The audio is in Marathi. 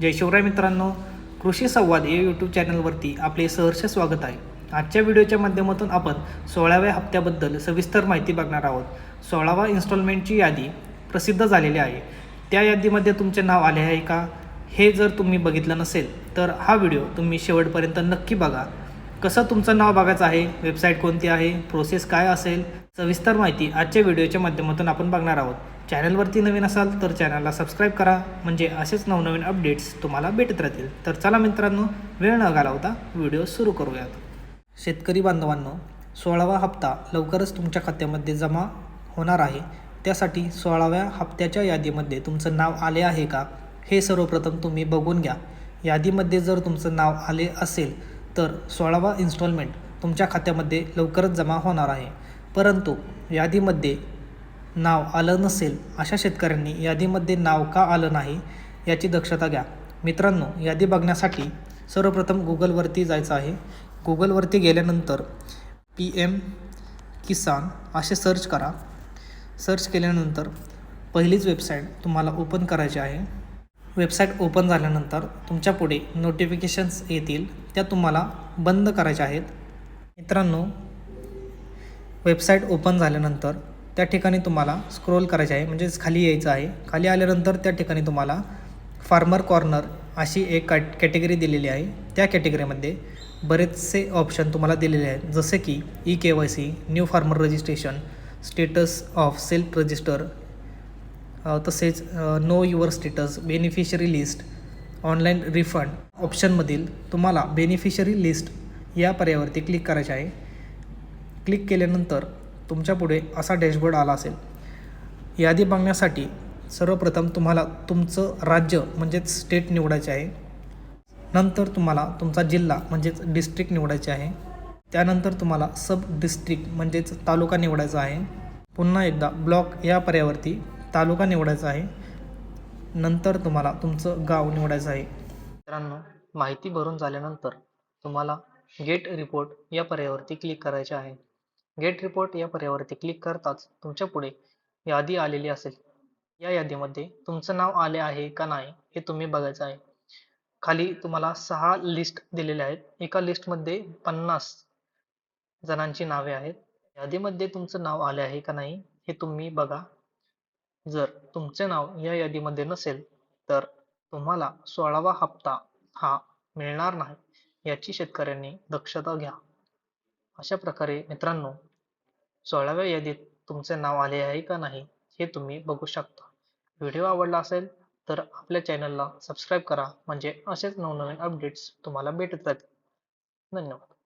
जय शिवराय मित्रांनो कृषी संवाद या यूट्यूब चॅनलवरती आपले सहर्ष स्वागत आहे. आजच्या व्हिडिओच्या माध्यमातून आपण सोळाव्या हप्त्याबद्दल सविस्तर माहिती बघणार आहोत. सोळावा इन्स्टॉलमेंटची यादी प्रसिद्ध झालेली आहे. त्या यादीमध्ये तुमचे नाव आले आहे का? हे जर तुम्ही बघितलं नसेल तर हा व्हिडिओ तुम्ही शेवटपर्यंत नक्की बघा. कसं तुमचं नाव बघायचं आहे? वेबसाईट कोणती आहे? प्रोसेस काय असेल? सविस्तर माहिती आजच्या व्हिडिओच्या माध्यमातून आपण बघणार आहोत. चॅनलवरती नवीन असाल तर चॅनलला सबस्क्राईब करा. म्हणजे असेच नवनवीन अपडेट्स तुम्हाला भेटत राहतील. तर चला मित्रांनो वेळ न घालवता व्हिडिओ सुरू करूयात. शेतकरी बांधवांनो सोळावा हप्ता लवकरच तुमच्या खात्यामध्ये जमा होणार आहे. त्यासाठी सोळाव्या हप्त्याच्या यादीमध्ये तुमचं नाव आले आहे का? हे सर्वप्रथम तुम्ही बघून घ्या. यादीमध्ये जर तुमचं नाव आले असेल तर सोळावा इन्स्टॉलमेंट तुमच्या खात्यामध्ये लवकरच जमा होणार आहे. परंतु यादीमध्ये नाव आलं नसेल अशा शेतकऱ्यांनी यादीमध्ये नाव का आलं नाही याची दक्षता घ्या. मित्रांनो यादी बघण्यासाठी सर्वप्रथम गुगलवरती जायचं आहे. गुगलवरती गेल्यानंतर पी एम किसान असे सर्च करा. सर्च केल्यानंतर पहिलीच वेबसाईट तुम्हाला ओपन करायची आहे. वेबसाईट ओपन झाल्यानंतर तुमच्यापुढे नोटिफिकेशन्स येतील त्या तुम्हाला बंद करायच्या आहेत. मित्रांनो वेबसाईट ओपन झाल्यानंतर त्या ठिकाणी तुम्हाला स्क्रोल करायचे आहे. म्हणजेच खाली यायचं आहे. खाली आल्यानंतर त्या ठिकाणी तुम्हाला फार्मर कॉर्नर अशी एक कॅट कॅटेगरी दिलेली आहे. त्या कॅटेगरीमध्ये बरेचसे ऑप्शन तुम्हाला दिलेले आहेत. जसे की E K Y C new farmer registration status of self register तसेच know your status beneficiary list online refund ऑप्शनमधील तुम्हाला बेनिफिशरी लिस्ट या पर्यायावरती क्लिक करायचे आहे. क्लिक केल्यानंतर तुमच्यापुढे असा डॅशबोर्ड आला असेल. यादी बघण्यासाठी सर्वप्रथम तुम्हाला तुमचं राज्य म्हणजेच स्टेट निवडायचे आहे. नंतर तुम्हाला तुमचा जिल्हा म्हणजेच डिस्ट्रिक्ट निवडायचे आहे. त्यानंतर तुम्हाला सब डिस्ट्रिक्ट म्हणजेच तालुका निवडायचा आहे. पुन्हा एकदा ब्लॉक या पर्यावरती तालुका निवडायचा आहे. नंतर तुम्हाला तुमचं गाव निवडायचं आहे. मित्रांनो माहिती भरून झाल्यानंतर तुम्हाला गेट रिपोर्ट या पर्यायावरती क्लिक करायचे आहे. गेट रिपोर्ट या पर्यायावरती क्लिक करताच तुमच्यापुढे यादी आलेली असेल. या यादीमध्ये तुमचं नाव आले आहे का नाही हे तुम्ही बघायचं आहे. खाली तुम्हाला सहा लिस्ट दिलेल्या आहेत. एका लिस्टमध्ये पन्नास जणांची नावे आहेत. यादीमध्ये तुमचं नाव आले आहे का नाही हे तुम्ही बघा. जर तुमचे नाव या यादीमध्ये नसेल तर तुम्हाला सोळावा हप्ता हा मिळणार नाही याची शेतकऱ्यांनी दक्षता घ्या. अशा प्रकारे मित्रांनो सोळाव्या यादीत तुमचे नाव आले आहे का नाही हे तुम्ही बघू शकता. व्हिडिओ आवडला असेल तर आपल्या चॅनलला सबस्क्राईब करा म्हणजे असेच नवनवीन अपडेट्स तुम्हाला भेटत राहतील धन्यवाद.